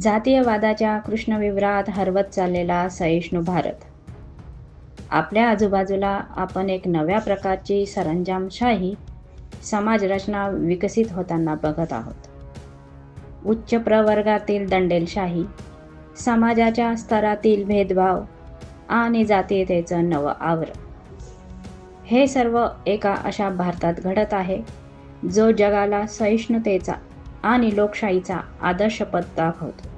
जातीयवादाच्या कृष्णविवरात हरवत चाललेला सहिष्णू भारत. आपल्या आजूबाजूला आपण एक नव्या प्रकारची सरंजामशाही समाजरचना विकसित होताना बघत आहोत. उच्च प्रवर्गातील दंडेलशाही समाजाच्या स्तरातील भेदभाव आणि जातीयतेचं नवं आवरण. हे सर्व एका अशा भारतात घडत आहे जो जगाला सहिष्णुतेचा आणि लोकशाहीचा आदर्शपद दाखवतो.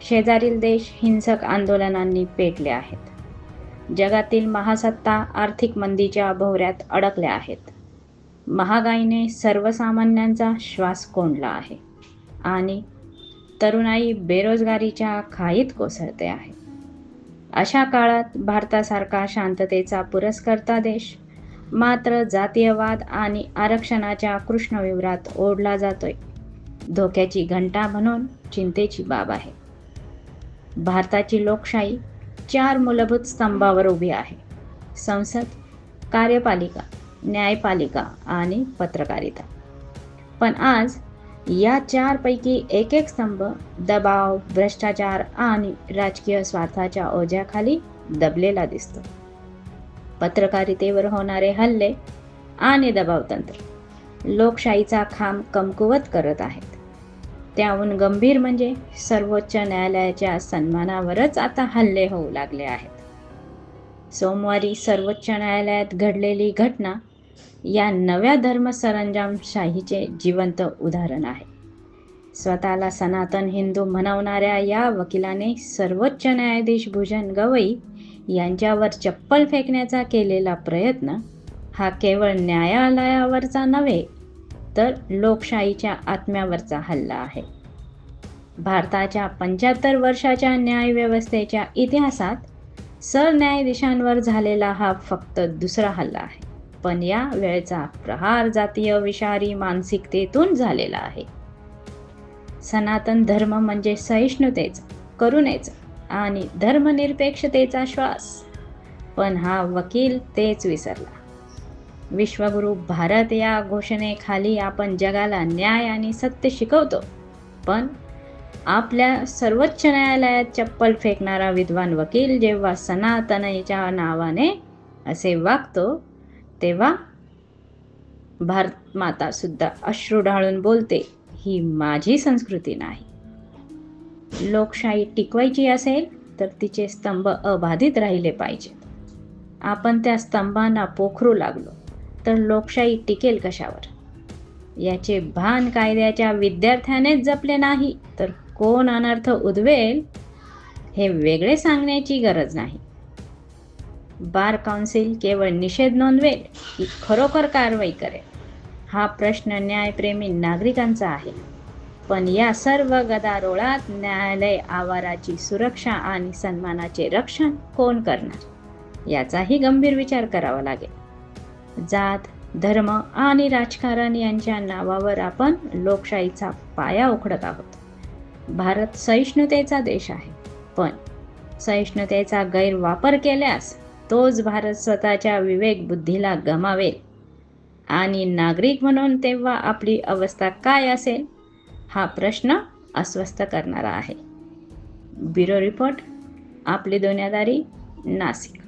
शेजारील देश हिंसक आंदोलनांनी पेटले आहेत. जगातील महासत्ता आर्थिक मंदीच्या भोवऱ्यात अडकल्या आहेत. महागाईने सर्वसामान्यांचा श्वास कोंडला आहे आणि तरुणाई बेरोजगारीच्या खाईत कोसळते आहे. अशा काळात भारतासारखा शांततेचा पुरस्कर्ता देश मात्र जातीयवाद आणि आरक्षणाच्या कृष्णविवरात ओढला जातोय. धोक्याची घंटा म्हणून चिंतेची बाब आहे. भारताची लोकशाही चार मूलभूत स्तंभावर उभी आहे. संसद कार्यपालिका न्यायपालिका आणि पत्रकारिता. पण आज या चारपैकी एक एक स्तंभ दबाव भ्रष्टाचार आणि राजकीय स्वार्थाच्या ओझ्याखाली दबलेला दिसतो. पत्रकारितेवर होणारे हल्ले आणि दबावतंत्र लोकशाहीचा खांब कमकुवत करत आहेत. त्याहून गंभीर म्हणजे सर्वोच्च न्यायालयाच्या सन्मानावरच आता हल्ले होऊ लागले आहेत. सोमवारी सर्वोच्च न्यायालयात घडलेली घटना या नव्या धर्म सरंजामशाहीचे जिवंत उदाहरण आहे. स्वतःला सनातन हिंदू म्हणवणाऱ्या या वकिलाने सर्वोच्च न्यायाधीश भूषण गवई यांच्यावर चप्पल फेकण्याचा केलेला प्रयत्न हा केवळ न्यायालयावरचा नव्हे तर लोकशाहीच्या आत्म्यावरचा हल्ला आहे. भारताच्या पंच्याहत्तर वर्षाच्या न्यायव्यवस्थेच्या इतिहासात सरन्यायाधीशांवर झालेला हा फक्त दुसरा हल्ला आहे पण या वेळचा प्रहार जातीय विषारी मानसिकतेतून झालेला आहे. सनातन धर्म म्हणजे सहिष्णुतेच करुणेचा आणि धर्मनिरपेक्षतेचा श्वास. पण हा वकील तेच विसरला. विश्वगुरु भारत या घोषणेखाली आपण जगाला न्याय आणि सत्य शिकवतो. पण आपल्या सर्वोच्च न्यायालयात चप्पल फेकणारा विद्वान वकील जेव्हा सनातनच्या नावाने असे वागतो तेव्हा भारत माता सुद्धा अश्रू ढाळून बोलते ही माझी संस्कृती नाही. लोकशाही टिकवायची असेल तर तिचे स्तंभ अबाधित राहिले पाहिजेत. आपण त्या स्तंभांना पोखरू लागलो तर लोकशाही टिकेल कशावर? याचे भान कायद्याच्या विद्यार्थ्यानेच जपले नाही तर कोण अनर्थ उद्वेल हे वेगळे सांगण्याची गरज नाही. बार काउन्सिल केवळ निषेध नोंदवेल की खरोखर कारवाई करेल. हा प्रश्न न्यायप्रेमी नागरिकांचा आहे. पण या सर्व गदारोळात न्यायालय आवाराची सुरक्षा आणि सन्मानाचे रक्षण कोण करणार? याचाही गंभीर विचार करावा लागेल. जात धर्म आणि राजकारण यांच्या नावावर आपण लोकशाहीचा पाया उखडत आहोत. भारत सहिष्णुतेचा देश आहे. पण सहिष्णुतेचा गैरवापर केल्यास तोच भारत स्वतःच्या विवेक बुद्धीला गमावेल. आणि नागरिक म्हणून तेव्हा आपली अवस्था काय असेल? हा प्रश्न अस्वस्थ करणारा आहे. ब्युरो रिपोर्ट आपली दुनियादारी नाशिक.